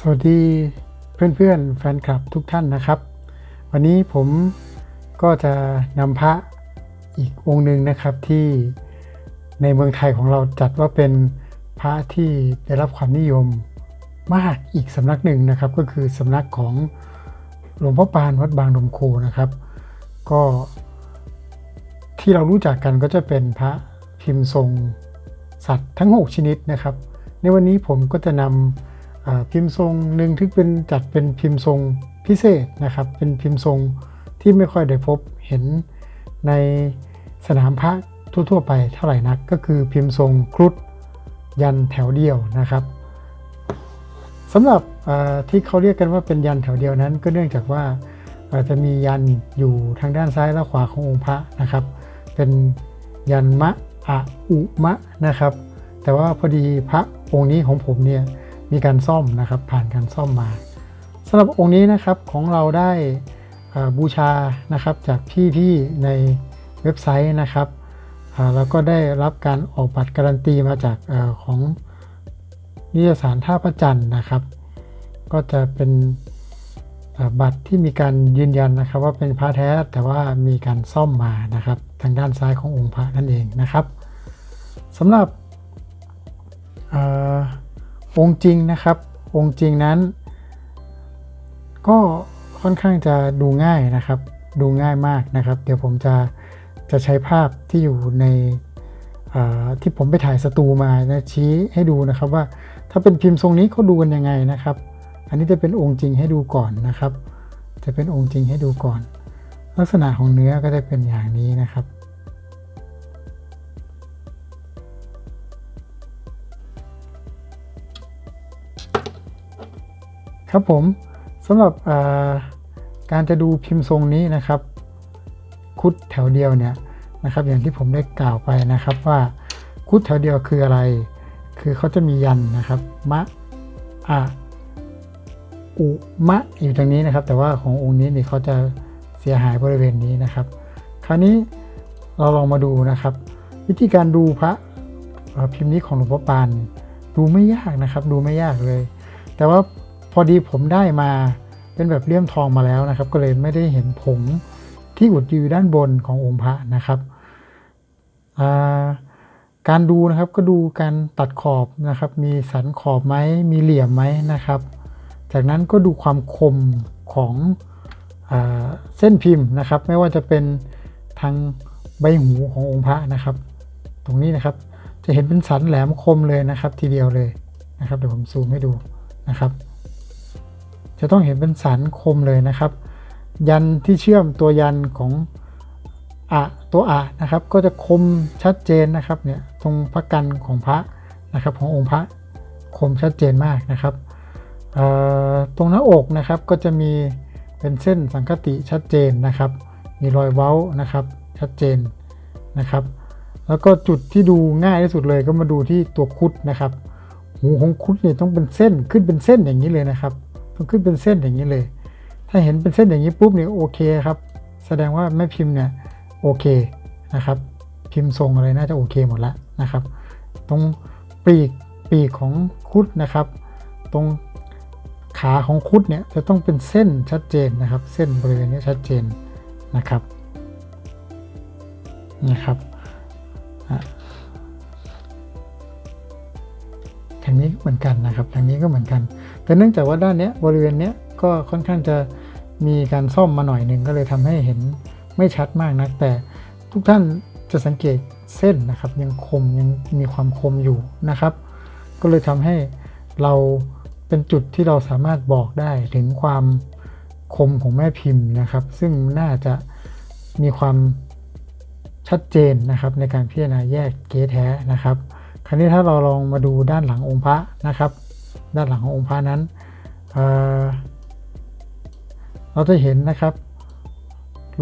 สวัสดีเพื่อนๆ แฟนคลับทุกท่านนะครับ วันนี้ผมก็จะนำพระอีกองค์หนึ่งนะครับที่ในเมืองไทยของเราจัดว่าเป็นพระที่ได้รับความนิยมมากอีกสำนักหนึ่งนะครับ ก็คือสำนักของหลวงพ่อปานวัดบางนมโคนะครับ ก็ที่เรารู้จักกันก็จะเป็นพระพิมพ์ทรงสัตว์ทั้ง 6 ชนิดนะครับ ในวันนี้ผมก็จะนำ พิมพ์ทรงหนึ่งที่เป็นจัดเป็นพิมพ์ทรงพิเศษนะครับ เป็นพิมพ์ทรงที่ไม่ค่อยได้พบเห็นในสนามพระทั่ว ๆ ไปเท่าไหร่นัก ก็คือพิมพ์ทรงครุฑยันแถวเดียวนะครับสำหรับที่เขาเรียกกันว่าเป็นยันแถวเดียวนั้น ก็เนื่องจากว่าจจะมียันอยู่ทางด้านซ้ายและขวาขององค์พระนะครับ เป็นยันมะอะอุมะนะครับ แต่ว่าพอดีพระองค์นี้ของผมเนี่ย มีการซ่อมนะครับผ่านการซ่อมมาสำหรับองค์นี้นะครับของเราได้บูชานะครับจากพี่ๆในเว็บไซต์นะครับอ่าแล้วก็ได้รับการออกบัตรการันตีมาจากอของนิยสารท่าประจันทร์นะครับ ก็จะเป็นบัตรที่มีการยืนยันนะครับ ว่าเป็นพระแท้แต่ว่ามีการซ่อมมานะครับ ทางด้านซ้ายขององค์พระนั่นเองนะครับสำหรับ องค์จริงนะครับ องค์จริงนั้น ก็ค่อนข้างจะดูง่ายนะครับ ดูง่ายมากนะครับ เดี๋ยวผมจะจะใช้ภาพที่อยู่ในที่ผมไปถ่ายสตูมานะชี้ให้ดูนะครับว่าถ้าเป็นพิมพ์ทรงนี้เขาดูกันยังไงนะครับ อันนี้จะเป็นองค์จริงให้ดูก่อนนะครับ จะเป็นองค์จริงให้ดูก่อน ลักษณะของเนื้อก็จะเป็นอย่างนี้นะครับ ครับผมสำหรับการจะดูพิมพ์ทรงนี้นะครับ คุดแถวเดียวเนี่ยนะครับ อย่างที่ผมได้กล่าวไปนะครับว่าคุดแถวเดียวคืออะไร คือเขาจะมียันนะครับมะอะอุมะอยู่ตรงนี้นะครับ แต่ว่าขององค์นี้นี่เขาจะเสียหายบริเวณนี้นะครับ คราวนี้เราลองมาดูนะครับ วิธีการดูพระพิมพ์นี้ของหลวงพ่อปานดูไม่ยากนะครับ ดูไม่ยากเลย แต่ว่า อดีผมได้มาเป็นแบบเลี่ยมทองมาแล้วนะครับ ก็เลยไม่ได้เห็นผงที่อุดอยู่ด้านบนขององค์พระนะครับาการดูนะครับก็ดูการตัดขอบนะครับ มีสันขอบไหมมีเหลี่ยมไหมนะครับ จากนั้นก็ดูความคมของอเส้นพิมพ์นะครับ ไม่ว่าจะเป็นทางใบหูขององค์พระนะครับ ตรงนี้นะครับจะเห็นเป็นสันแหลมคมเลยนะครับ ทีเดียวเลยนะครับ เดี๋ยวผมซูมให้ดูนะครับ จะต้องเห็นเป็นสันคมเลยนะครับ ยันที่เชื่อมตัวยันของอะตัวอะนะครับ ก็จะคมชัดเจนนะครับเนี่ยตรงพระกันของพระนะครับขององค์พระคมชัดเจนมากนะครับตรงหน้าอกนะครับก็จะมีเป็นเส้นสังคติชัดเจนนะครับ มีรอยเว้านะครับชัดเจนนะครับ แล้วก็จุดที่ดูง่ายที่สุดเลยก็มาดูที่ตัวคุดนะครับ หูของคุดเนี่ยต้องเป็นเส้นขึ้นเป็นเส้นอย่างนี้เลยนะครับ ต้องขึ้นเป็นเส้นอย่างนี้เลย ถ้าเห็นเป็นเส้นอย่างนี้ปุ๊บเนี่ยโอเคครับ แสดงว่าแม่พิมพ์เนี่ยโอเคนะครับ พิมพ์ทรงอะไรน่าจะโอเคหมดแล้วนะครับ ตรงปีกปีกของคุดนะครับ ตรงขาของคุดเนี่ยจะต้องเป็นเส้นชัดเจนนะครับ เส้นบริเวณนี้ชัดเจนนะครับนะครับทางนี้ก็เหมือนกันนะครับทางนี้ก็เหมือนกัน แต่เนื่องจากว่าด้านเนี้ยบริเวณเนี้ยก็ค่อนข้างจะมีการซ่อมมาหน่อยหนึ่งก็เลยทำให้เห็นไม่ชัดมากนัก แต่ทุกท่านจะสังเกตเส้นนะครับ ยังคมยังมีความคมอยู่นะครับ ก็เลยทำให้เราเป็นจุดที่เราสามารถบอกได้ถึงความคมของแม่พิมพ์นะครับ ซึ่งน่าจะมีความชัดเจนนะครับในการพิจารณาแยกเก๊แท้นะครับ คราวนี้ถ้าเราลองมาดูด้านหลังองค์พระนะครับ ด้านหลังขององค์พระนั้นเเราจะเห็นนะครับ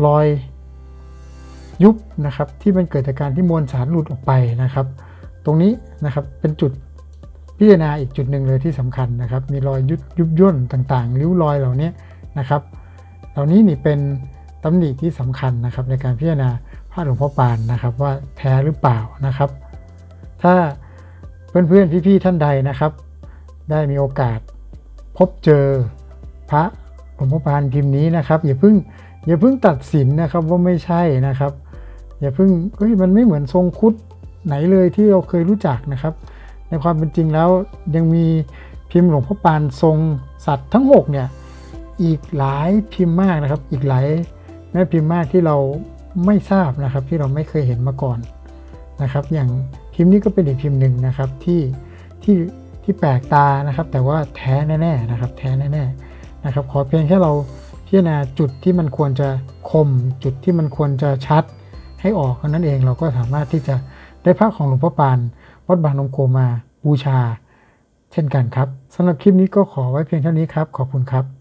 รอยยุบนะครับที่มันเกิดจากการที่มวลสารหลุดออกไปนะครับ ตรงนี้นะครับเป็นจุดพิจารณาอีกจุดหนึ่งเลยที่สำคัญนะครับ มีรอยยุบยุบย่นต่างๆ ริ้วรอยเหล่านี้นะครับ เหล่านี้นี่เป็นตำหนิที่สำคัญนะครับ ในการพิจารณาพระหลวงพ่อปานนะครับ ว่าแท้หรือเปล่านะครับ ถ้าเพื่อนๆพี่ๆท่านใดนะครับ ได้มีโอกาสพบเจอพระหลวงพ่อปานพิมพ์นี้นะครับ อย่าเพิ่งอย่าเพิ่งตัดสินนะครับว่าไม่ใช่นะครับ อย่าเพิ่งเฮ้ยมันไม่เหมือนทรงคุดไหนเลยที่เราเคยรู้จักนะครับ ในความเป็นจริงแล้วยังมีพิมพ์หลวงพ่อปานทรงสัตว์ทั้ง6เนี่ยอีกหลายพิมพ์มากนะครับ อีกหลายแม่พิมพ์มากที่เราไม่ทราบนะครับ ที่เราไม่เคยเห็นมาก่อนนะครับ อย่างพิมพ์นี้ก็เป็นอีกพิมพ์หนึ่งนะครับที่ที่ ที่แปลกตานะครับ แต่ว่าแท้แน่ๆนะครับ แท้แน่ๆนะครับ ขอเพียงแค่เราพิจารณาจุดที่มันควรจะคม จุดที่มันควรจะชัดให้ออกเท่านั้นเองเราก็สามารถที่จะได้พระของหลวงพ่อปานวัดบางนมโคมาบูชา เช่นกันครับสำหรับคลิปนี้ก็ขอไว้เพียงเท่านี้ครับ ขอบคุณครับ